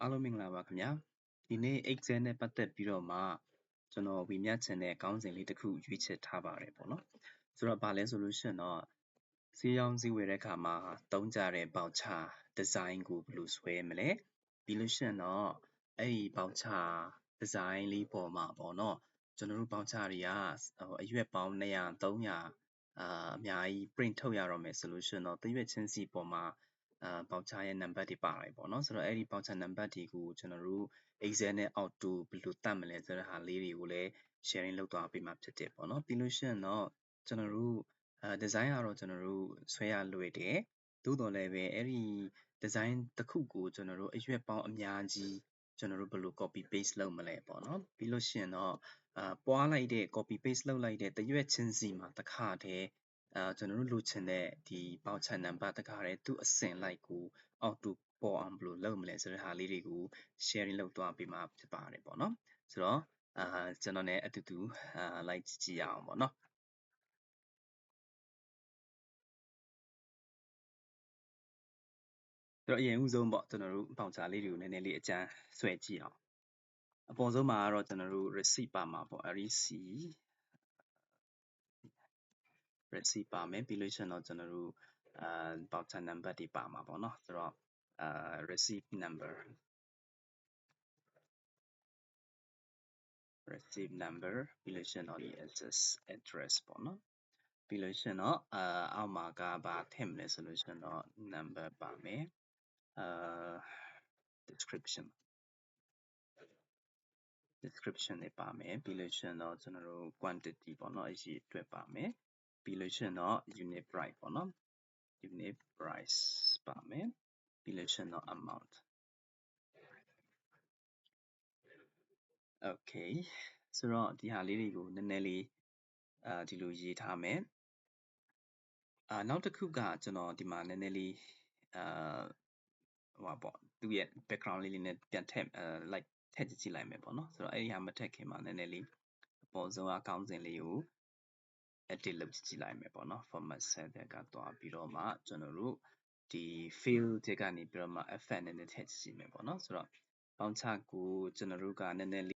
အားလုံးမင်္ဂလာပါခင်ဗျာဒီနေ့ Excel နဲ့ပတ်သက်ပြီးတော့မှကျွန်တော်ဝေမျှချင်တဲ့ခေါင်းစဉ်လေးတစ်ခုရွေးချယ်ထားပါတယ်ပေါ့နော်ဆိုတော့ဘာလဲဆိုလို့ရှိရင်တော့ဈေးရောင်းဈေးဝယ်တဲ့အခါမှာတုံးကြတဲ့ voucher design ကိုဘယ်လိုဆွဲမလဲပြီးလို့ရှိရင်တော့အဲ့ဒီ voucher design လေးပေါ်မှာပေါ့နော်ကျွန်တော်တို့ voucher တွေကဟိုအရွက်ပေါင်း200 300အာအများကြီး print ထုတ်ရတော့မယ်ဆိုလို့ရှိရင်တော့တရွက်ချင်းစီပေါ်မှာ အာ voucher ရဲ့ number တွေပါတယ်ပေါ့နော်ဆိုတော့အဲ့ဒီ voucher number တွေကိုကျွန်တော်တို့ Excel နဲ့ Auto ဘယ်လိုတတ်မလဲဆိုတဲ့ဟာလေးတွေကိုလည်း sharing လုပ်သွားပေးမှာဖြစ်တယ်ပေါ့နော်ပြီးလို့ရှိရင်တော့ကျွန်တော်တို့အာ design ကတော့ကျွန်တော်တို့ဆွဲရလွယ်တယ်သို့တော်လည်းပဲအဲ့ဒီ design တစ်ခုကိုကျွန်တော်တို့အရွက်ပေါင်းအများကြီးကျွန်တော်တို့ဘယ်လို copy paste လုပ်မလဲပေါ့နော်ပြီးလို့ရှိရင်တော့အာပွားလိုက်တဲ့ copy paste လုပ်လိုက်တဲ့တရွက်ချင်းစီမှာတစ်ခါတည်း အာကျွန်တော်တို့လိုချင်တဲ့ဒီ voucher number တခါတည်းသူ့အစဉ်လိုက်ကိုအောက်တူပေါ်အောင်ဘယ်လိုလုပ်မလဲဆိုတဲ့ဟာလေးတွေကို sharing လုပ်သွားပေးမှာဖြစ်ပါတယ်ပေါ့နော်ဆိုတော့အာကျွန်တော် ਨੇ အတူတူအာလိုက်ကြည့်ရအောင်ပေါ့နော်ဆိုတော့အရင်ဦးဆုံးပေါ့ကျွန်တော်တို့ voucher လေးတွေကိုနည်းနည်းလေးအကြမ်းဆွဲကြည့်အောင်အပေါ်ဆုံးမှာကတော့ကျွန်တော်တို့ receipt ပါမှာပေါ့ receipt receipt ပါမယ်ပြီးလို့ရှိရင်တော့ကျွန်တော်တို့အာ voucher number တွေပါမှာပေါ့နော်ဆိုတော့အာ receipt number receipt number ပြီးလို့ရှိရင်တော့ဒီ address address ပေါ့နော်ပြီးလို့ရှိရင်တော့အာအောက်မှာကဘာထည့်မလဲဆိုလို့ရှိရင်တော့ number ပါမယ်အာ description description တွေပါမယ်ပြီးလို့ရှိရင်တော့ကျွန်တော်တို့ quantity ပေါ့နော်အရေးအတွက်ပါမယ် ပြီးလို့ရှိရင်တော့ unit price ပေါ့နော် unit price ပါမယ်ပြီးလို့ရှိရင်တော့ amount okay ဆိုတော့ဒီဟာလေးတွေကိုနည်းနည်းလေးအာဒီလိုရေးထားမယ်အာနောက်တစ်ခုကကျွန်တော်ဒီမှာနည်းနည်းလေးအာဟိုပါပေါ့သူ့ရဲ့ background လေးလေးနဲ့ပြန်ထည့်အဲ like ထည့်ကြည့်လိုက်မယ်ပေါ့နော်ဆိုတော့အဲ့ဒီဟာမထည့်ခင်မှာနည်းနည်းလေးအပေါ်ဆုံးအကောင့်စဉ်လေးကို edit လုပ်ကြည့်လိုက်မယ်ပေါ့နော် format set ကသွားပြီးတော့မှကျွန်တော်တို့ဒီ field တွေကနေပြီးတော့မှ effect နည်းနည်းထည့်ကြည့်မယ်ပေါ့နော်ဆိုတော့ bouncer ကိုကျွန်တော်တို့ကနည်းနည်း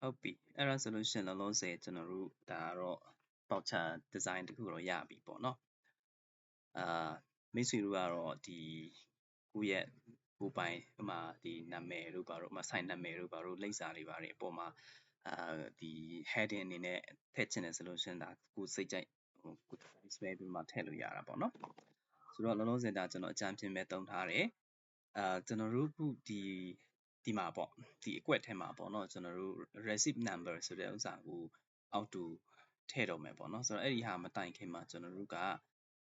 ဟုတ်ပြီအဲ့ဒါဆိုလို့ရှိရင်လောလောဆယ်ကျွန်တော်တို့ဒါကတော့ voucher design တခုတော့ရပြီပေါ့နော်အာမိတ်ဆွေတို့ကတော့ဒီကိုယ့်ရဲ့ကိုယ်ပိုင်ဥမာဒီနာမည်တို့ဘာတို့ဥမာ site နာမည်တို့ဘာတို့လိပ်စာတွေဘာတွေအပေါ်မှာအာဒီ heading အနေနဲ့ထည့်ချင်တယ်ဆိုလို့ရှိရင်ဒါကိုစိတ်ကြိုက်ဟိုကို display ပြီးမှထည့်လို့ရတာပေါ့နော်ဆိုတော့လောလောဆယ်ဒါကျွန်တော်အကြမ်းပြင်မဲ့တုံထားတယ်အာကျွန်တော်တို့ခုဒီ ဒီမှာပေါ့ဒီအကွက်ထဲမှာပေါ့နော်ကျွန်တော်တို့ receipt number ဆိုတဲ့ဥစ္စာကိုအောက်တူထည့်တော့မယ်ပေါ့နော်ဆိုတော့အဲ့ဒီဟာမတိုင်ခင်မှာကျွန်တော်တို့က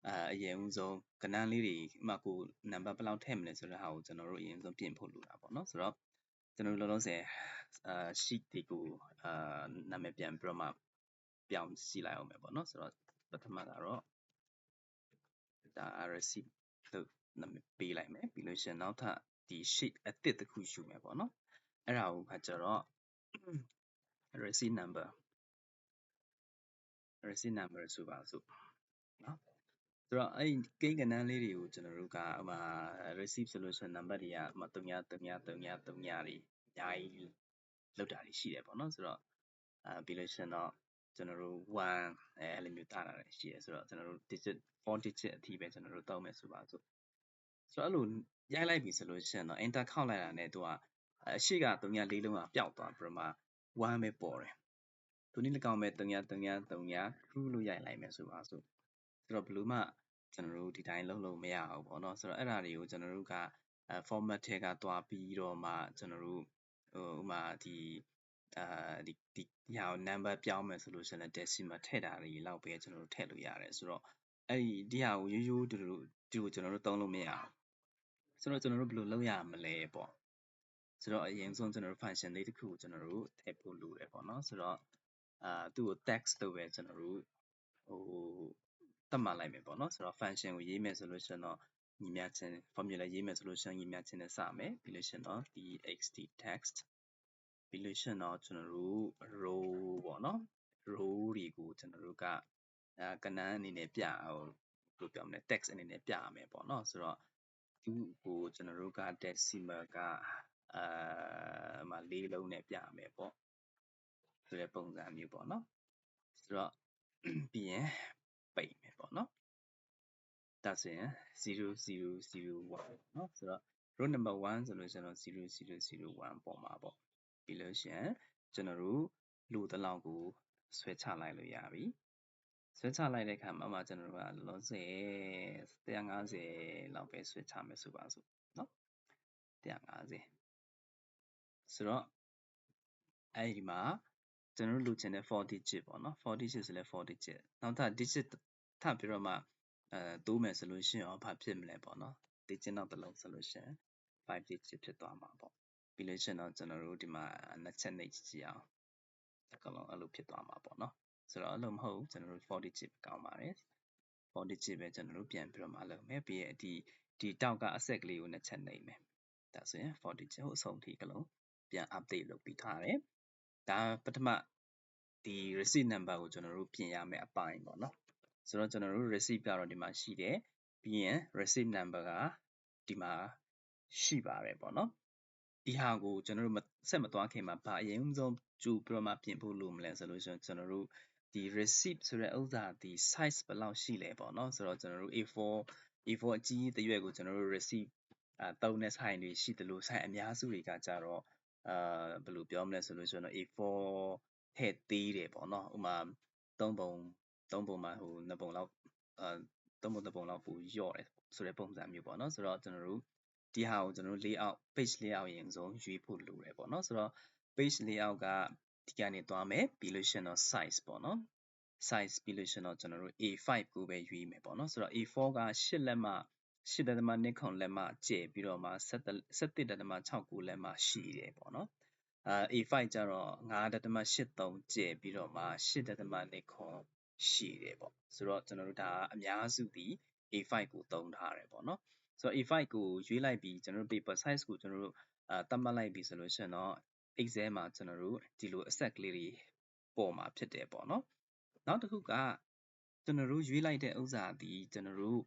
အာအရင်ဦးဆုံးကဏ္ဍလေးတွေဥမာကိုနံပါတ်ဘယ်လောက်ထည့်မလဲဆိုတဲ့ဟာကိုကျွန်တော်တို့အရင်ဆုံးပြင်ဖို့လိုတာပေါ့နော်ဆိုတော့ကျွန်တော်တို့လောလောဆယ်အာ sheet တွေကိုအာနာမည်ပြန်ပြီးတော့မှပြောင်းကြည့်လိုက်အောင်မယ်ပေါ့နော်ဆိုတော့ပထမကတော့ဒါ receipt လို့နာမည်ပေးလိုက်မယ်ပြီးလို့ရှိရင်နောက်ထပ် ဒီ sheet အသစ်တစ်ခုယူမယ်ပေါ့နော်အဲ့ဒါကိုခါကျတော့ receipt number receipt number ဆိုပါစို့နော်ဆိုတော့အဲ့ကိန်းကဏ္ဍလေးတွေကိုကျွန်တော်တို့ကဟိုမှာ receipt solution number တွေကဟိုမှာ333333တွေအများကြီးလောက်တာတွေရှိတယ်ပေါ့နော်ဆိုတော့အာပြီးလို့ရှိရင်တော့ကျွန်တော်တို့1အဲအဲ့လိုမျိုးတာတာရှိတယ်ဆိုတော့ကျွန်တော်တို့ digit 4 digit အထိပဲကျွန်တော်တို့သုံးမယ်ဆိုပါစို့ဆိုတော့အဲ့လို ရိုက်လိုက်ပြီဆိုလို့ရှိရင်တော့ enter ခောက်လိုက်တာနဲ့သူကအရှိက3 4လုံးကပျောက်သွားပြီးတော့မှ1ပဲပေါ်တယ်သူနည်း၎င်းပဲ3 3 3 true လို့ရိုက်လိုက်မယ်ဆိုပါစို့ဆိုတော့ဘယ်လိုမှကျွန်တော်တို့ဒီတိုင်းလုံးလုံးမရအောင်ပေါ့နော်ဆိုတော့အဲ့ဒါတွေကိုကျွန်တော်တို့က format ထဲကသွားပြီးတော့မှကျွန်တော်တို့ဟိုဥမာဒီအာဒီဒီဒီဟာကို number ပြောင်းမယ်ဆိုလို့ရှိရင်လည်း decimal ထည့်တာတွေလောက်ပဲကျွန်တော်တို့ထည့်လို့ရတယ်ဆိုတော့အဲ့ဒီဒီဟာကိုရိုးရိုးတူတူဒီကိုကျွန်တော်တို့သုံးလို့မရအောင် ဆိုတော့ကျွန်တော်တို့ဘယ်လိုလုပ်ရမလဲပေါ့ဆိုတော့အရင်ဆုံးကျွန်တော်တို့ function လေးတစ်ခုကိုကျွန်တော်တို့ထည့်ဖို့လိုတယ်ပေါ့နော်ဆိုတော့အာသူ့ကို text လို့ပဲကျွန်တော်တို့ဟိုသတ်မှတ်လိုက်မယ်ပေါ့နော်ဆိုတော့ function ကိုရေးမယ်ဆိုလို့ရှိရင်တော့ညီမျှခြင်း formula ရေးမယ်ဆိုလို့ရှိရင်ညီမျှခြင်းနဲ့စမယ်ပြီးလို့ရှိရင်တော့ txt text ပြီးလို့ရှိရင်တော့ကျွန်တော်တို့ row ပေါ့နော် row တွေကိုကျွန်တော်တို့ကအဲကဏ္ဍအနေနဲ့ပြဟိုဘယ်လိုပြောမလဲ text အနေနဲ့ပြရမယ်ပေါ့နော်ဆိုတော့ သူ့ကို ကျွန်တော်တို့က decimal က အာ ၄ လုံးနဲ့ ပြမယ်ပေါ့။ဆိုတဲ့ပုံစံမျိုးပေါ့နော်။ဆိုတော့ ပြီးရင် ပိတ်မယ်ပေါ့နော်။ဒါဆိုရင် 0001 ပေါ့နော်။ဆိုတော့ row number 1 ဆိုလို့ရှိရင်တော့ 0001 ပေါ်မှာပေါ့။ပြီးလို့ရှိရင် ကျွန်တော်တို့ လိုသလောက်ကို ဆွဲချလိုက်လို့ရပြီ ဆွဲချလိုက်တဲ့အခါမှာမှကျွန်တော်တို့ကလောဆယ်150လောက်ပဲဆွဲချမယ်ဆိုပါစို့เนาะ150ဆိုတော့အဲ့ဒီမှာကျွန်တော်တို့လိုချင်တဲ့4 digit ပေါ့နော်4 digit ဆိုလဲ4 digit နောက်ထပ် digit ထပ်ပြီးတော့မှအဲတိုးမယ်ဆိုလို့ရှိရင်ရောဘာဖြစ်မလဲပေါ့နော် digit နောက်တစ်လုံးဆိုလို့ရှိရင်5 digit ဖြစ်သွားမှာပေါ့ပြီးလို့ရှိရင်တော့ကျွန်တော်တို့ဒီမှာနှစ်ချက်နှိပ်ကြည့်အောင်အကောင်လုံးအဲ့လိုဖြစ်သွားမှာပေါ့နော် ဆိုတော့အဲ့လိုမဟုတ်ကျွန်တော်တို့4 digit ကောင်းပါတယ်4 digit ပဲကျွန်တော်တို့ပြန်ပြီးတော့မှလုပ်မယ်ပြီးရင်ဒီဒီတောက်ကအဆက်ကလေးကိုနှစ်ချက်နှိပ်မယ်ဒါဆိုရင်4 digit ကိုအဆုံးထိကလုံးပြန် update လုပ်ပြီးထားတယ်ဒါပထမဒီ receipt number ကိုကျွန်တော်တို့ပြင်ရမယ့်အပိုင်းပေါ့နော်ဆိုတော့ကျွန်တော်တို့ receipt ကတော့ဒီမှာရှိတယ်ပြီးရင် receipt number ကဒီမှာရှိပါတယ်ပေါ့နော်ဒီဟာကိုကျွန်တော်တို့ဆက်မသွားခင်မှာဘာအရင်ဆုံးကြိုပြီးတော့မှပြင်ဖို့လိုမလဲဆိုလို့ရှိရင်ကျွန်တော်တို့ ဒီ receipt ဆိုတဲ့ဥစ္စာဒီ size ဘယ်လောက်ရှိလဲပေါ့နော်ဆိုတော့ကျွန်တော်တို့ A4 A4 အကြီးတရွက်ကိုကျွန်တော်တို့ receipt အဲတုံးတဲ့ဆိုင်တွေရှိတယ်လို့ဆိုင်အများစုတွေကကြတော့အာဘယ်လိုပြောမလဲဆိုလို့ရှိရင်တော့ A4 ထည့်သေးတယ်ပေါ့နော်ဥမာ၃ပုံ၃ပုံမှာဟိုနှစ်ပုံလောက်အာသုံးပုံတစ်ပုံလောက်ပိုလျော့တယ်ဆိုတဲ့ပုံစံမျိုးပေါ့နော်ဆိုတော့ကျွန်တော်တို့ဒီဟာကိုကျွန်တော်တို့ layout page layout ရင်ဆုံးရွေးဖို့လိုတယ်ပေါ့နော်ဆိုတော့ page layout က ဒီကနေသွားမယ်ပြီးလို့ရှိရင်တော့ size ပေါ့နော် size ပြီးလို့ရှိရင်တော့ကျွန်တော်တို့ A5 ကိုပဲရွေးမယ်ပေါ့နော်ဆိုတော့ A4 က8လက်မှ8.2ခုလက်မှကျဲပြီးတော့မှ17.69လက်မှရှိတယ်ပေါ့နော်အာ A5 ကျတော့9.83ကျဲပြီးတော့မှ8.2ခုရှိတယ်ပေါ့ဆိုတော့ကျွန်တော်တို့ဒါအများစုဒီ A5 ကိုသုံးထားတယ်ပေါ့နော်ဆိုတော့ A5 ကိုရွေးလိုက်ပြီးကျွန်တော်တို့ paper size ကိုကျွန်တော်တို့အာတတ်မှတ်လိုက်ပြီဆိုလို့ရှိရင်တော့ Excel မှာကျွန်တော်တို့ဒီလိုအဆက်ကလေးတွေပေါ်မှာဖြစ်တယ်ပေါ့နော်နောက်တစ်ခုကကျွန်တော်တို့ရွေးလိုက်တဲ့ဥစ္စာဒီကျွန်တော်တို့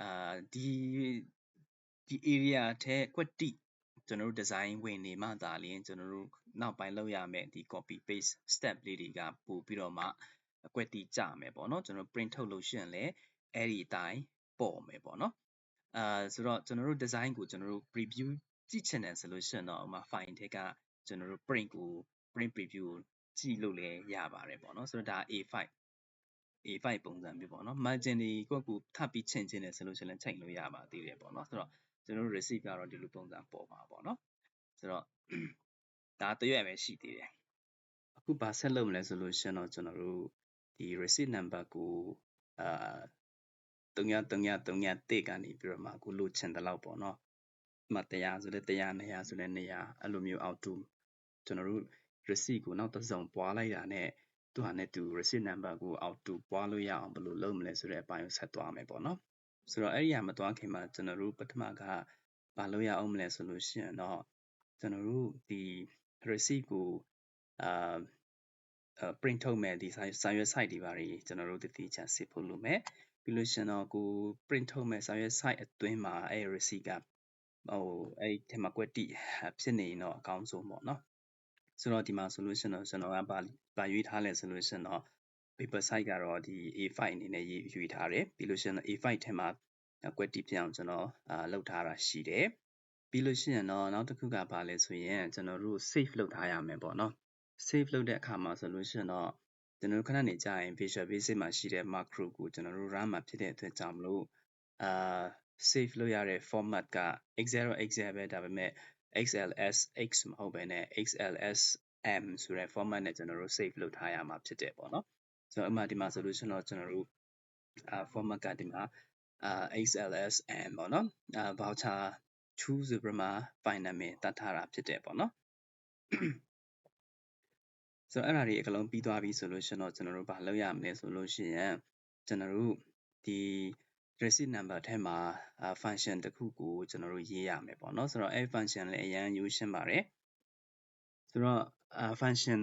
အာဒီဒီ area ထဲကွက်တိကျွန်တော်တို့ design ဝင်နေမှသာလျှင်ကျွန်တော်တို့နောက်ပိုင်းလုပ်ရမယ့်ဒီ copy paste step လေးတွေကပို့ပြီးတော့မှအကွက်တီကြမယ်ပေါ့နော်ကျွန်တော် print ထုတ်လို့ရှိရင်လည်းအဲ့ဒီအတိုင်းပေါ်မယ်ပေါ့နော်အာဆိုတော့ကျွန်တော်တို့ design ကိုကျွန်တော်တို့ preview ကြည့်ချင်တယ်ဆိုလို့ရှိရင်တော့ဥမာ file ထဲက ကျွန်တော်တို့ print ကို print preview ကိုကြည့်လို့လည်းရပါတယ်ပေါ့နော်ဆိုတော့ဒါ A5 A5 ပုံစံမျိုးပေါ့နော် margin တွေကိုယ့်ကိုထပ်ပြီးချိန်ချင်းတယ်ဆိုလို့ရှိရင်ချိန်လို့ရပါသေးတယ်ပေါ့နော်ဆိုတော့ကျွန်တော်တို့ receipt ကတော့ဒီလိုပုံစံပေါ်မှာပေါ့နော်ဆိုတော့ဒါတရွက်ပဲရှိသေးတယ်အခုဘာဆက်လုပ်မလဲဆိုလို့ရှိရင်တော့ကျွန်တော်တို့ဒီ receipt number ကိုအာ3333ကနေပြီးတော့မှအခုလိုချင်တဲ့လောက်ပေါ့နော်မှ100ဆိုလဲ100 200ဆိုလဲ200အဲ့လိုမျိုးအော က်တူကျွန်တော်တို့ receipt ကိုနောက်တစ်စုံပွားလိုက်တာနဲ့သူဟာနဲ့သူ receipt number ကိုအောက်တူပွားလို့ရအောင်ဘယ်လိုလုပ်မလဲဆိုတဲ့အပိုင်းကိုဆက်သွားမယ်ပေါ့နော်ဆိုတော့အဲ့ဒီဟာမသွားခင်မှာကျွန်တော်တို့ပထမကဘာလုပ်ရအောင်မလဲဆိုလို့ရှိရင်တော့ကျွန်တော်တို့ဒီ receipt ကိုအာ print ထုတ်မယ်ဒီစာရွက် site တွေပါတွေကျွန်တော်တို့တတိချာစစ်ဖို့လိုမယ်ပြီးလို့ရှိရင်တော့ကို print ထုတ်မယ်စာရွက် site အတွင်းမှာအဲ receipt ကဟိုအဲ့ဒီထဲမှာကွက်တိဖြစ်နေရင်တော့အကောင်းဆုံးပေါ့နော် ဆိုတော့ဒီမှာဆိုလို့ရှိရင်တော့ကျွန်တော်ကပါပါရွေးထားလဲဆိုလို့ရှိရင်တော့ paper site ကတော့ဒီ A5 အနေနဲ့ရေးရွေးထားတယ်ပြီးလို့ရှိရင်တော့ A5 ထဲမှာကွက်တိဖြစ်အောင်ကျွန်တော်အာလောက်ထားတာရှိတယ်ပြီးလို့ရှိရင်တော့နောက်တစ်ခုကပါလဲဆိုရင်ကျွန်တော်တို့ save လုပ်ထားရမယ်ပေါ့နော် save လုပ်တဲ့အခါမှာဆိုလို့ရှိရင်တော့ကျွန်တော်တို့ခဏနေကြာရင် Visual Basic မှာရှိတဲ့ macro ကိုကျွန်တော်တို့ run မှာဖြစ်တဲ့အတွက်ကြောင့်မလို့အာ save လုပ်ရတဲ့ format က Excel တော့ Excel ပဲဒါပေမဲ့ XLSX မဟုတ်ဘဲနဲ့ XLS m ဆိုတဲ့ format နဲ့ကျွန်တော်တို့ save လုပ်ထားရမှာဖြစ်တယ်ပေါ့နော်ဆိုတော့အမှဒီမှာဆိုလို့ရှိရင်တော့ကျွန်တော်တို့အာ format ကဒီမှာအာ xls m ပေါ့နော်အာ voucher 2ဆိုပြီးမှ file နာမည်တတ်ထားတာဖြစ်တယ်ပေါ့နော်ဆိုတော့အဲ့ဒါတွေအကလုံးပြီးသွားပြီဆိုလို့ရှိရင်တော့ကျွန်တော်တို့ဘာလုပ်ရမလဲဆိုလို့ရှိရင်ကျွန်တော်တို့ဒီ receipt number ထဲမှာ function တစ်ခုကိုကျွန်တော်တို့ရေးရမယ်ပေါ့နော်ဆိုတော့အဲ့ function လည်းအရင်ရိုးရှင်းပါတယ်ဆိုတော့ function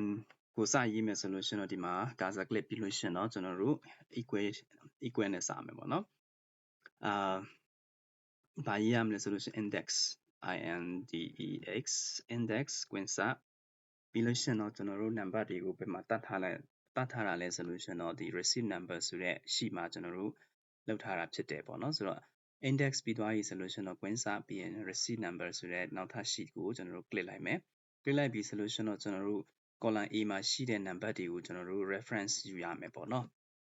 ကိုစရေးမယ်ဆိုလို့ရှိရင်တော့ဒီမှာ cursor click ပြီးလို့ရှိရင်တော့ကျွန်တော်တို့ equal equal နဲ့စမယ်ပေါ့နော်အာဘာရေးရမလဲဆိုလို့ရှိရင် index index index ကွင်းစပြီးလို့ရှိရင်တော့ကျွန်တော်တို့ number တွေကိုဘယ်မှာတတ်ထားလဲတတ်ထားတာလဲဆိုလို့ရှိရင်တော့ဒီ receipt number ဆိုတဲ့ sheet မှာကျွန်တော်တို့ လောက်ထားတာဖြစ်တယ်ပေါ့နော်ဆိုတော့ index ပြီးသွားပြီဆိုလို့ရှိရင်တော့ queen စပြီးရင် receipt number ဆိုတဲ့နောက်ထပ် sheet ကိုကျွန်တော်တို့ click လိုက်မယ် click လိုက်ပြီဆိုလို့ရှိရင်တော့ကျွန်တော်တို့ column A မှာရှိတဲ့ number တွေကိုကျွန်တော်တို့ reference ယူရမယ်ပေါ့နော်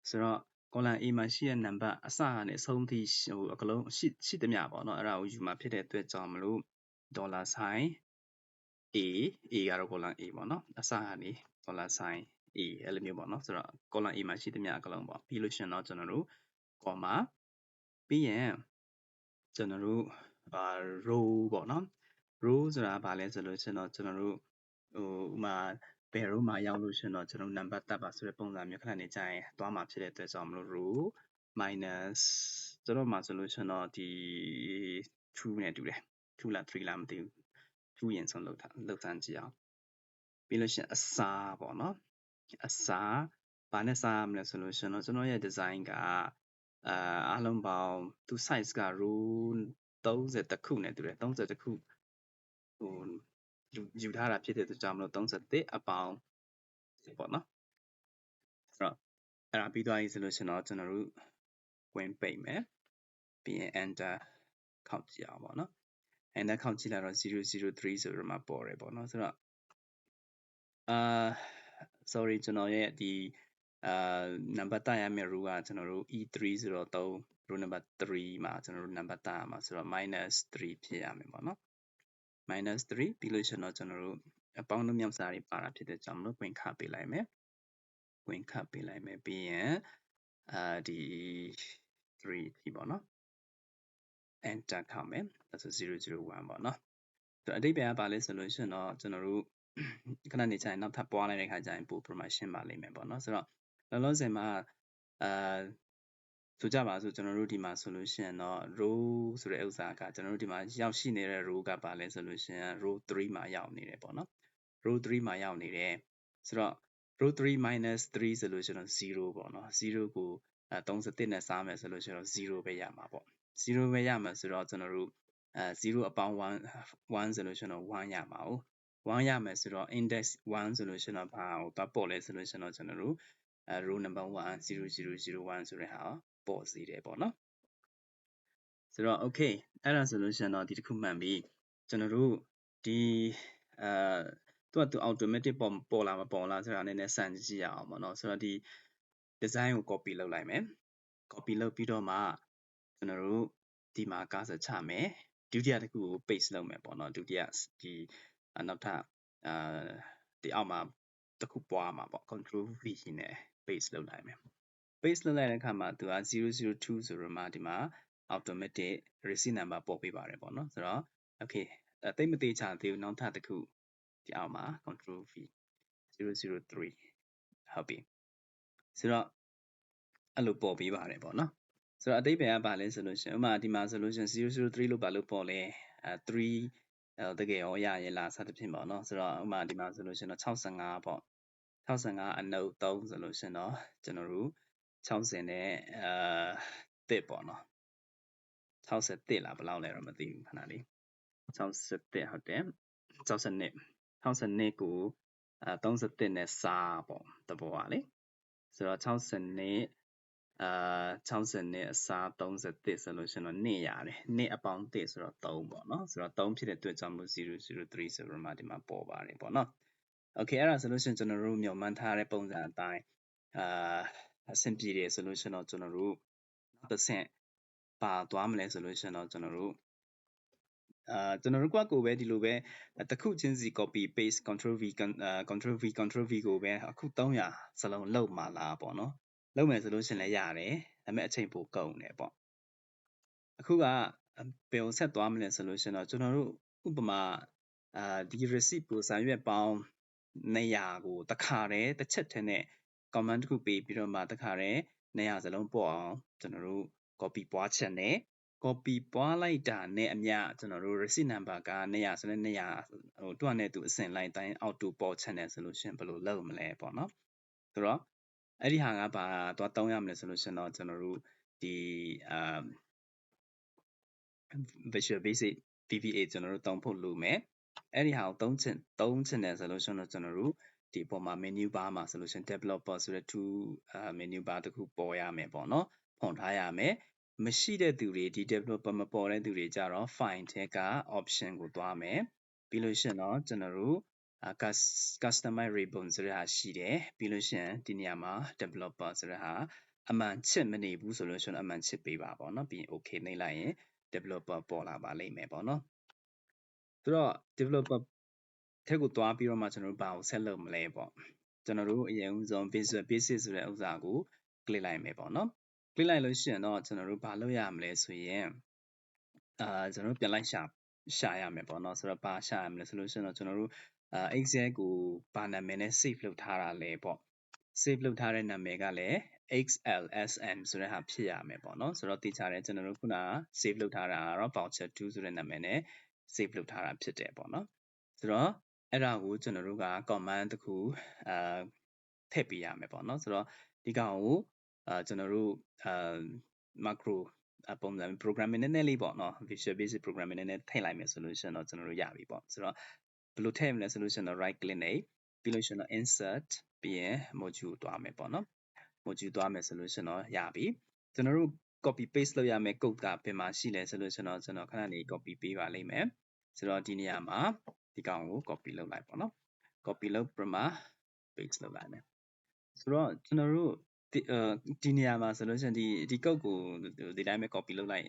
ဆိုတော့ column A မှာရှိတဲ့ number အစကနေအဆုံးထိဟိုအကလုံးရှိရှိသမျှပေါ့နော်အဲ့ဒါကိုယူမှာဖြစ်တဲ့အတွက်ကြောင့်မလို့ dollar sign a a ကတော့ column A ပေါ့နော်အစကနေ dollar sign a အဲ့လိုမျိုးပေါ့နော်ဆိုတော့ column A မှာရှိသမျှအကလုံးပေါ့ပြီးလို့ရှိရင်တော့ကျွန်တော်တို့ comma ပြီးရင်ကျွန်တော်တို့အာ row ပေါ့နော် row ဆိုတာဘာလဲဆိုလို့ရှိရင်တော့ကျွန်တော်တို့ဟိုဥမာဘယ် row မှာရောက်လို့ရှိရင်တော့ကျွန်တော် number တက်ပါဆိုတဲ့ပုံစံမျိုးခဏနေကြရင်သွားမှာဖြစ်တဲ့အတွက်ကြောင့်မလို့ row minus ကျွန်တော်မှာဆိုလို့ရှိရင်တော့ဒီ2နဲ့တူတယ်2လား3လားမသိဘူး2ရင်ဆုံးလောက်တာလောက်စမ်းကြည့်အောင်ပြီးလို့ရှိရင်အစာပေါ့နော်အစာဘာနဲ့စားရမလဲဆိုလို့ရှိရင်တော့ကျွန်တော်ရဲ့ design က အာအားလုံးပေါင်းသူ size က row 30တခုနဲ့တူတယ်30တခုဟိုယူထားတာဖြစ်တဲ့အတွက်ကြောင့်မလို့31အပေါင်းပေါ့နော်ဆိုတော့အဲ့ဒါပြီးသွားပြီဆိုလို့ရှိရင်တော့ကျွန်တော်တို့ဝင်ပိတ်မယ်ပြီးရင် enter ခောက်ကြည့်အောင်ပေါ့နော် enter ခောက်ကြည့်လိုက်တော့003ဆိုတော့မှပေါ်တယ်ပေါ့နော်ဆိုတော့အာ sorry ကျွန်တော်ရဲ့ဒီ အာ number တရမယ့် row ကကျွန်တော်တို့ e3 ဆိုတော့3 row number 3မှာကျွန်တော်တို့ number တရမှာဆိုတော့ -3 ဖြစ်ရမယ်ပေါ့နော် -3 ပြီးလို့ရှိရင်တော့ကျွန်တော်တို့အပေါင်းတို့မြောက်စာတွေပါတာဖြစ်တဲ့ကြောင့်မလို့ဝင်ခပေးလိုက်မယ်ဝင်ခပေးလိုက်မယ်ပြီးရင်အာဒီ3ဒီပေါ့နော် enter ခောက်မယ်ဒါဆို001ပေါ့နော်ဆိုတော့အတိတ်ပဲကပါလဲဆိုလို့ရှိရင်တော့ကျွန်တော်တို့ခဏနေချင်နောက်ထပ်ပွားလိုက်တဲ့ခါကျရင်ပို့ promotion ပါလိမ့်မယ်ပေါ့နော်ဆိုတော့ လောလောဆယ်မှာအာဆိုကြပါစို့ကျွန်တော်တို့ဒီမှာဆိုလို့ရှိရင်တော့ row ဆိုတဲ့ဥစ္စာကကျွန်တော်တို့ဒီမှာရောက်ရှိနေတဲ့ row ကပါလဲဆိုလို့ရှိရင် row 3မှာရောက်နေတယ်ပေါ့နော် row 3မှာရောက်နေတယ်ဆိုတော့ row 3 minus 3ဆိုလို့ရှိရင်တော့0ပေါ့နော်0ကို31နဲ့စားမယ်ဆိုလို့ရှိရင်တော့0ပဲရမှာပေါ့0ပဲရမှာဆိုတော့ကျွန်တော်တို့အဲ0အပေါင်း1 1ဆိုလို့ရှိရင်တော့1ရမှာ哦1ရမယ်ဆိုတော့ index 1ဆိုလို့ရှိရင်တော့ဘာဟိုသွားပေါ်လဲဆိုလို့ရှိရင်တော့ကျွန်တော်တို့အဲ row number 1 0001ဆိုတဲ့ဟာပေါ်စေတယ်ပေါ့နော်ဆိုတော့ okay အဲ့ဒါဆိုလို့ရှိရင်တော့ဒီတစ်ခုမှန်ပြီကျွန်တော်တို့ဒီအာသူကသူ automatic ပေါ်ပေါ်လာမပေါ်လာဆိုတာနည်းနည်းစမ်းကြည့်ရအောင်ပေါ့နော်ဆိုတော့ဒီ design ကို copy လုပ်လိုက်မယ် copy လုပ်ပြီးတော့မှကျွန်တော်တို့ဒီမှာ cursor ချမယ်ဒုတိယတစ်ခုကို paste လုပ်မယ်ပေါ့နော်ဒုတိယဒီနောက်ထပ်အာဒီအောက်မှာတစ်ခုပွားမှာပေါ့ control v နဲ့ paste လုပ်လိုက်မယ် paste လုပ်လိုက်တဲ့အခါမှာသူက002ဆိုတော့မှဒီမှာ automatic receipt number ပေါ်ပေးပါတယ်ပေါ့နော်ဆိုတော့ okay အသိမသေးချသေးဘူးနောက်ထပ်တစ်ခုဒီအောက်မှာ control v 003ဟုတ်ပြီဆိုတော့အဲ့လိုပေါ်ပေးပါတယ်ပေါ့နော်ဆိုတော့အတိတ်ပဲကပါလဲဆိုလို့ရှိရင်ဥမာဒီမှာဆိုလို့ရှိရင်003လို့ပါလို့ပေါ်လဲအဲ3အဲတကယ်ရောရရင်လားစသဖြင့်ပေါ့နော်ဆိုတော့ဥမာဒီမှာဆိုလို့ရှိရင်တော့65ပေါ့ 65အနုပ်3ဆိုလို့ရှိရင်တော့ကျွန်တော်တို့60နဲ့အာတစ်ပေါ့နော်61လားဘယ်လောက်လဲတော့မသိဘူးခဏလေး61ဟုတ်တယ်62 62ကိုအဲ31နဲ့စားပေါ့တဘောပါလေဆိုတော့62အာ60နဲ့အစား31ဆိုလို့ရှိရင်တော့2ရတယ်2အပေါင်း1ဆိုတော့3ပေါ့နော်ဆိုတော့3ဖြစ်တဲ့အတွက်ကြောင့်မို့003ဆိုတော့မှဒီမှာပေါ်ပါတယ်ပေါ့နော် okay အဲ့ဒါဆိုလို့ရှိရင်ကျွန်တော်တို့မျှော်မှန်းထားတဲ့ပုံစံအတိုင်းအာအဆင်ပြေတယ်ဆိုလို့ရှိရင်တော့ကျွန်တော်တို့နောက်တစ်ဆင့်ပါသွားမလဲဆိုလို့ရှိရင်တော့ကျွန်တော်တို့အာကျွန်တော်တို့ကကိုပဲဒီလိုပဲတခုချင်းစီ copy paste control v control v control v ကိုပဲအခု300စလုံးလောက်မှလာပေါ့နော်လောက်မယ်ဆိုလို့ရှင်လည်းရတယ်ဒါပေမဲ့အချိန်ပိုကုန်တယ်ပေါ့အခုကဘယ်ကိုဆက်သွားမလဲဆိုလို့ရှင်တော့ကျွန်တော်တို့ဥပမာအာဒီ receipt ကိုစာရွက်ပေါင်း 200ကိုတစ်ခါတည်းတစ်ချက်တည်းနဲ့ command တစ်ခုပေးပြီးတော့မှတစ်ခါတည်း200စလုံးပို့အောင်ကျွန်တော်တို့ copy ပွားချက်နဲ့ copy ပွားလိုက်တာနဲ့အမျှကျွန်တော်တို့ receipt number က200ဆိုတော့200ဟိုတွန်းနဲ့သူအစင်လိုက်တိုင်း auto ပေါ်ချက်နေဆိုလို့ရှင်ဘယ်လိုလုပ်မလဲပေါ့နော်ဆိုတော့အဲ့ဒီဟာကဘာတော့တောင်းရမလဲဆိုလို့ရှင်တော့ကျွန်တော်တို့ဒီအာ Visual Basic VBA ကျွန်တော်တို့တောင်းဖို့လိုမယ် အဲ့ဒီဟာကိုသုံးချင်သုံးချင်တယ်ဆိုလို့ရှင်တော့ကျွန်တော်တို့ဒီပေါ်မှာ menu bar မှာဆိုလို့ရှင် developer ဆိုတဲ့ tool menu bar တခုပေါ်ရမယ်ပေါ့နော်ဖွင့်ထားရမယ်မရှိတဲ့သူတွေဒီ developer မပေါ်တဲ့သူတွေကြတော့ file ထဲက option ကိုသွားမယ်ပြီးလို့ရှိရင်တော့ကျွန်တော်တို့ customize ribbon ဆိုတဲ့ဟာရှိတယ်ပြီးလို့ရှိရင်ဒီနေရာမှာ developer ဆိုတဲ့ဟာအမှန်ချစ်မနေဘူးဆိုလို့ရှိရင်အမှန်ချစ်ပေးပါပေါ့နော်ပြီးရင် okay နှိပ်လိုက်ရင် developer ပေါ်လာပါလိမ့်မယ်ပေါ့နော် ဆိုတော့ developer ထက်ကိုသွားပြီးတော့မှကျွန်တော်တို့ဘာကိုဆက်လုပ်မလဲပေါ့ကျွန်တော်တို့အရင်ဦးဆုံး visual basic ဆိုတဲ့ဥစ္စာကို click လိုက်မယ်ပေါ့နော် click လိုက်လို့ရှိရင်တော့ကျွန်တော်တို့ဘာလုပ်ရမလဲဆိုရင်အာကျွန်တော်တို့ပြန်လိုက်ရှာရှာရမယ်ပေါ့နော်ဆိုတော့ဘာရှာရမလဲဆိုလို့ရှိရင်တော့ကျွန်တော်တို့အာ excel ကိုဘာနာမည်နဲ့ save လုပ်ထားတာလဲပေါ့ save လုပ်ထားတဲ့နာမည်ကလည်း xlsn ဆိုတဲ့ဟာဖြစ်ရမယ်ပေါ့နော်ဆိုတော့သိချတယ်ကျွန်တော်တို့ခုနက save လုပ်ထားတာကတော့ voucher 2ဆိုတဲ့နာမည်နဲ့ save လုပ်ထားတာဖြစ်တယ်ပေါ့နော်ဆိုတော့အဲ့ဒါကိုကျွန်တော်တို့က command တစ်ခုအာထည့်ပေးရမယ်ပေါ့နော်ဆိုတော့ဒီကောင်ကိုအာကျွန်တော်တို့အာ macro ပုံစံ programming နည်းနည်းလေးပေါ့နော် visual basic programming နည်းနည်းထည့်လိုက်မယ်ဆိုလို့ရှိရင်တော့ကျွန်တော်တို့ရပြီပေါ့ဆိုတော့ဘယ်လိုထည့်မလဲဆိုလို့ရှိရင်တော့ right click နဲ့ပြီးလို့ရှိရင်တော့ insert ပြီးရင် module သွားမယ်ပေါ့နော် module သွားမယ်ဆိုလို့ရှိရင်တော့ရပြီကျွန်တော်တို့ copy paste လုပ်ရမယ် code ကဘယ်မှာရှိလဲဆိုလို့ရှိရင်တော့ကျွန်တော်ခဏနေ copy ပေးပါလိမ့်မယ်ဆိုတော့ဒီနေရာမှာဒီကောင်ကို copy လုပ်လိုက်ပေါ့နော် copy လုပ်ပြီးမှ paste လုပ်လိုက်မယ်ဆိုတော့ကျွန်တော်တို့ဒီဒီနေရာမှာဆိုလို့ရှိရင်ဒီဒီ code ကိုဒီတိုင်းပဲ copy လုပ်လိုက်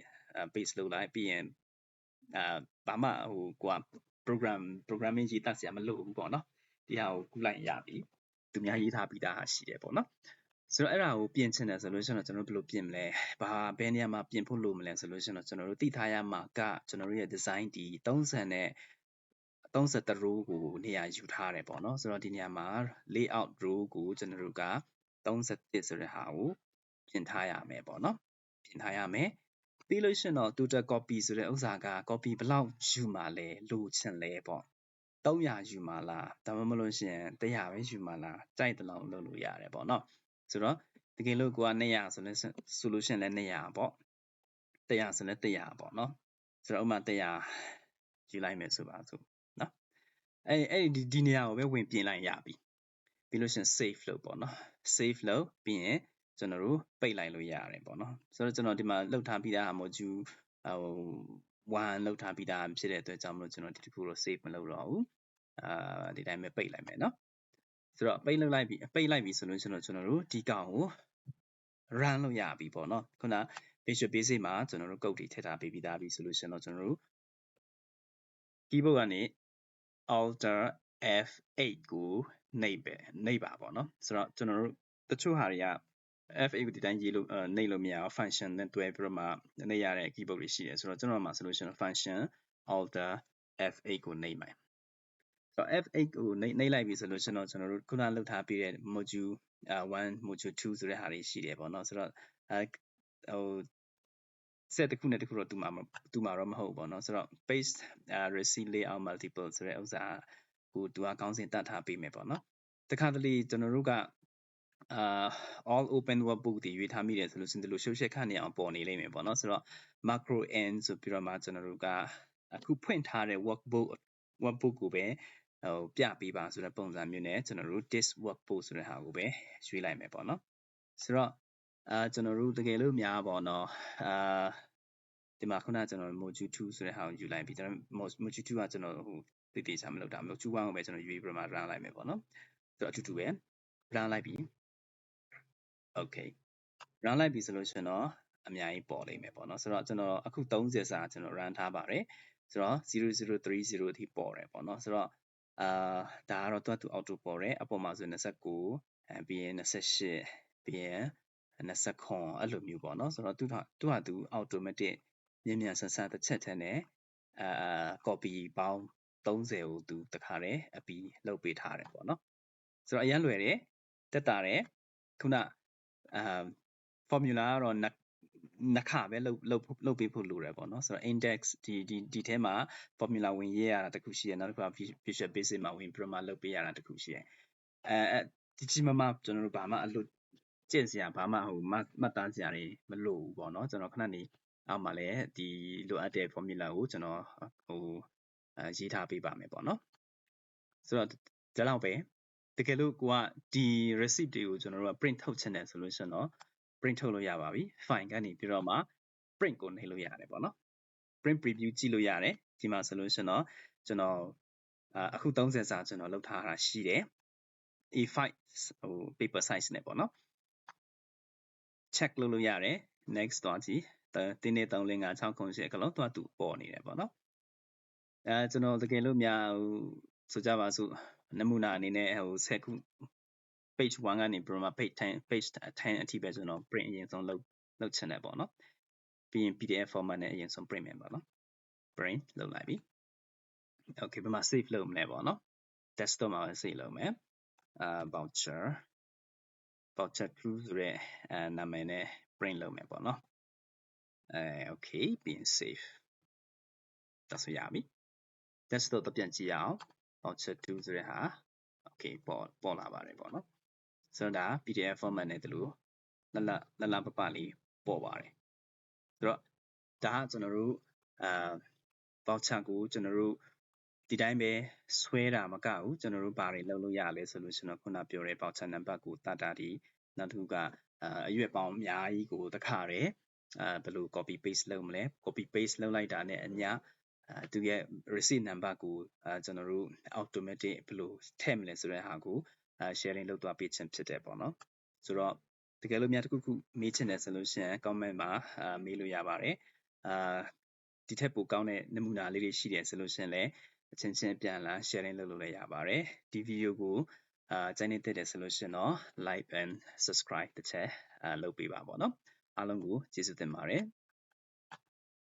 paste လုပ်လိုက်ပြီးရင်အာဘာမှဟိုကိုက program programming ရေးတတ်စရာမလိုဘူးပေါ့နော်ဒီဟာကိုကူးလိုက်ရပြီသူများရေးထားပြီးသားဟာရှိတယ်ပေါ့နော် ဆိုတော့အဲ့ဒါကိုပြင်ချင်တယ်ဆိုလို့ရှိရင်တော့ကျွန်တော်တို့ဘယ်လိုပြင်မလဲဘာဘယ်နေရာမှာပြင်ဖို့လိုမလဲဆိုလို့ရှိရင်တော့ကျွန်တော်တို့သိထားရမှာကကျွန်တော်တို့ရဲ့ design ဒီ30နဲ့33 row ကိုနေရာယူထားတယ်ပေါ့နော်ဆိုတော့ဒီနေရာမှာ layout row ကိုကျွန်တော်တို့က31ဆိုတဲ့ဟာကိုပြင်ထားရမယ်ပေါ့နော်ပြင်ထားရမယ်ပြီးလို့ရှိရင်တော့ total copy ဆိုတဲ့ဥစ္စာက copy ဘယ်လောက်ယူမှာလဲလိုချင်လဲပေါ့300ယူမှာလားဒါမှမဟုတ်ရှင်100ပဲယူမှာလားကြိုက်တဲ့လောက်လုပ်လို့ရတယ်ပေါ့နော် ဆိုတော့တကယ်လို့ကိုက200ဆိုလဲဆိုလို့ရှင်လဲ200ပေါ့100ဆိုလဲ100ပေါ့နော်ဆိုတော့ဥမာ100ယူလိုက်မယ်ဆိုပါစို့နော်အဲ့အဲ့ဒီဒီနေရာကိုပဲဝင်ပြင်လိုက်ရပြီပြီးလို့ရှင် save လုပ်ပေါ့နော် save လုပ်ပြီးရင်ကျွန်တော်တို့ပိတ်လိုက်လို့ရတယ်ပေါ့နော်ဆိုတော့ကျွန်တော်ဒီမှာလှုပ်ထားပြီးသား module ဟို1လှုပ်ထားပြီးသားဖြစ်တဲ့အတွက်ကြောင့်မလို့ကျွန်တော်ဒီတစ်ခုတော့ save မလုပ်တော့ဘူးအာဒီတိုင်းပဲပိတ်လိုက်မယ်နော် ဆိုတော့ပိတ်လုပ်လိုက်ပြီပိတ်လိုက်ပြီဆိုလို့ကျွန်တော်ကျွန်တော်တို့ဒီကောင်ကို run လုပ်ရပြီပေါ့နော်ခုန Visual Basic မှာကျွန်တော်တို့ code တွေထည့်ထားပေးပြီးသားပြီဆိုလို့ရှင်တော့ကျွန်တော်တို့ keyboard ကနေ Alter F8 ကိုနှိပ်ပဲနှိပ်ပါပေါ့နော်ဆိုတော့ကျွန်တော်တို့တချို့ဟာတွေက F8 ကိုဒီတိုင်းရေးလို့နှိပ်လို့မရအောင် function နဲ့တွဲပြီးတော့မှနှိပ်ရတဲ့ keyboard တွေရှိတယ်ဆိုတော့ကျွန်တော်မှာဆိုလို့ရှိရင် function alter F8 ကိုနှိပ်မယ် ဆိုတော့ F8 ကိုနှိပ်နှိပ်လိုက်ပြီဆိုလို့ရှိရင်တော့ကျွန်တော်တို့ခုနလောက်ထားပြတဲ့ module 1 module 2ဆိုတဲ့ဟာတွေရှိတယ်ပေါ့နော်ဆိုတော့အဲဟို set တစ်ခုနဲ့တစ်ခုတော့တူမှာတူမှာတော့မဟုတ်ဘူးပေါ့နော်ဆိုတော့ paste uh, receive layout multiple ဆိုတဲ့ဥစ္စာကိုသူကကောင်းစဉ်တတ်ထားပေးမယ်ပေါ့နော်တခါတလေကျွန်တော်တို့ကအာ all open workbook တွေရွေးထားမိတယ်ဆိုလို့ရှင်ဒီလိုရှုပ်ရှက်ခန့်နေအောင်ပေါ်နေလိမ့်မယ်ပေါ့နော်ဆိုတော့ macro n ဆိုပြီးတော့မှကျွန်တော်တို့ကအခုဖွင့်ထားတဲ့ workbook workbook ကိုပဲ ဟိုပြပေးပါဆိုတဲ့ပုံစံမျိုးနဲ့ကျွန်တော်တို့ this workbook ဆိုတဲ့ဟာကိုပဲရွေးလိုက်မယ်ပေါ့နော်ဆိုတော့အာကျွန်တော်တို့တကယ်လို့များပေါ့နော်အာဒီမှာခုနကျွန်တော် module 2ဆိုတဲ့ဟာကိုယူလိုက်ပြီးကျွန်တော် module 2ကကျွန်တော်ဟိုတည်တည်ချာမလုပ်တာမလို့ module 1ကိုပဲကျွန်တော်ရွေးပြီးတော့မှ run လိုက်မယ်ပေါ့နော်ဆိုတော့အတူတူပဲ run လိုက်ပြီး okay run လိုက်ပြီဆိုလို့ရှိရင်တော့အများကြီးပေါ်လိမ့်မယ်ပေါ့နော်ဆိုတော့ကျွန်တော်အခု30စာကျွန်တော် run ထားပါတယ်ဆိုတော့0030အထိပေါ်တယ်ပေါ့နော်ဆိုတော့ အာဒါကတော့တွတ်တူအောက်တိုပေါ်တယ်အပေါ်မှာဆို29အဲပြီးရင်28ပြီးရင်20ခွန်အဲ့လိုမျိုးပေါ့နော်ဆိုတော့သူကသူကသူ automatic မြင်မြန်ဆန်ဆန်တစ်ချက်ထဲနဲ့အာ copy ပေါင်း30ကိုသူတခါတည်းအပီလုပ်ပေးထားတယ်ပေါ့နော်ဆိုတော့အရင်လွယ်တယ်တက်တာတယ်ခုနအာ formula ကတော့ နှစ်ခါပဲလုတ်လုတ်လုတ်ပေးဖို့လိုတယ်ပေါ့နော်ဆိုတော့ index ဒီဒီဒီထဲမှာ formula ဝင်ရေးရတာတခုရှိရနောက်တစ်ခါ visual basic မှာဝင်ပြီးတော့မှလုတ်ပေးရတာတခုရှိရအဲအဲဒီကြီးမမကျွန်တော်တို့ဘာမှအလွတ်ကျင့်စရာဘာမှဟိုမှတ်သားစရာတွေမလိုဘူးပေါ့နော်ကျွန်တော်ခဏနေအောက်မှာလည်းဒီလိုအပ်တဲ့ formula ကိုကျွန်တော်ဟိုအဲရေးထားပေးပါမယ်ပေါ့နော်ဆိုတော့ဒါလောက်ပဲတကယ်လို့ကိုကဒီ receipt တွေကိုကျွန်တော်တို့က print ထုတ်ချင်တယ်ဆိုလို့ရှိရင်တော့ print ထုတ်လို့ရပါပြီ file ကနေပြီးတော့မှ print ကိုနှိပ်လို့ရတယ်ပေါ့နော် print preview ကြည့်လို့ရတယ်ဒီမှာဆိုလို့ရှိရင်တော့ကျွန်တော်အခု30စာကျွန်တော်လုပ်ထားတာရှိတယ် A5 ဟို paper size နဲ့ပေါ့နော် check လုပ်လို့ရတယ် next သွားကြည့်တင်းနေ3 4 5 6 9 10အကလုံးသွားတူပေါ်နေတယ်ပေါ့နော်အဲကျွန်တော်တကယ်လို့များဟိုဆိုကြပါစို့နမူနာအနေနဲ့ဟို10ခု page 1ကနေပြီးတော့မှ page 10 page 10အထိပဲကျွန်တော် print အရင်ဆုံးလုပ်လုပ်ချင်တယ်ပေါ့နော်ပြီးရင် PDF format နဲ့အရင်ဆုံး print မယ်ပေါ့နော် print လုပ်လိုက်ပြီ okay ဘယ်မှာ save လုပ်မလဲပေါ့နော် desktop မှာ save လုပ်မယ်အာ voucher voucher crew ဆိုတဲ့အဲနာမည်နဲ့ print လုပ်မယ်ပေါ့နော်အဲ okay ပြီးရင် save ဒါဆိုရပြီ desktop တော့ပြန်ကြည့်အောင် voucher 2ဆိုတဲ့ဟာ okay ပေါ်ပေါ်လာပါတယ်ပေါ့နော် ဆိုတော့ဒါ PDF format နဲ့တလို့လလလလပပလေးပေါ်ပါတယ်ဆိုတော့ဒါကကျွန်တော်တို့အာ voucher ကိုကျွန်တော်တို့ဒီတိုင်းပဲဆွဲတာမကဘူးကျွန်တော်တို့ဘာတွေလုပ်လို့ရလဲဆိုလို့ကျွန်တော်ခုနပြောတဲ့ voucher number ကိုတတာဒီနောက်တစ်ခုကအရွက်ပေါင်းအများကြီးကိုတခါတည်းအဲဘယ်လို copy paste လုပ်မလဲ copy paste လုပ်လိုက်တာနဲ့အညာအဲသူရဲ့ receipt number ကိုအဲကျွန်တော်တို့ automatic ဘယ်လိုထည့်မလဲဆိုတဲ့ဟာကိုအဲ sharing လုပ်သွားပေးခြင်းဖြစ်တယ်ပေါ့နော်ဆိုတော့တကယ်လို့များတစ်ခုခုမေးချင်တယ်ဆိုလို့ရှိရင် comment မှာအာမေးလို့ရပါတယ်အာဒီထက်ပိုကောင်းတဲ့နမူနာလေးတွေရှိတယ်ဆိုလို့ရှိရင်လည်းအချင်းချင်းပြန်လာ sharing လုပ်လို့လည်းရပါတယ်ဒီ video ကိုအာကြိုက်နေတဲ့တယ်ဆိုလို့ရှိရင်တော့ like and subscribe တစ်ချက်အာလုပ်ပေးပါပေါ့နော်အားလုံးကိုကျေးဇူးတင်ပါတယ်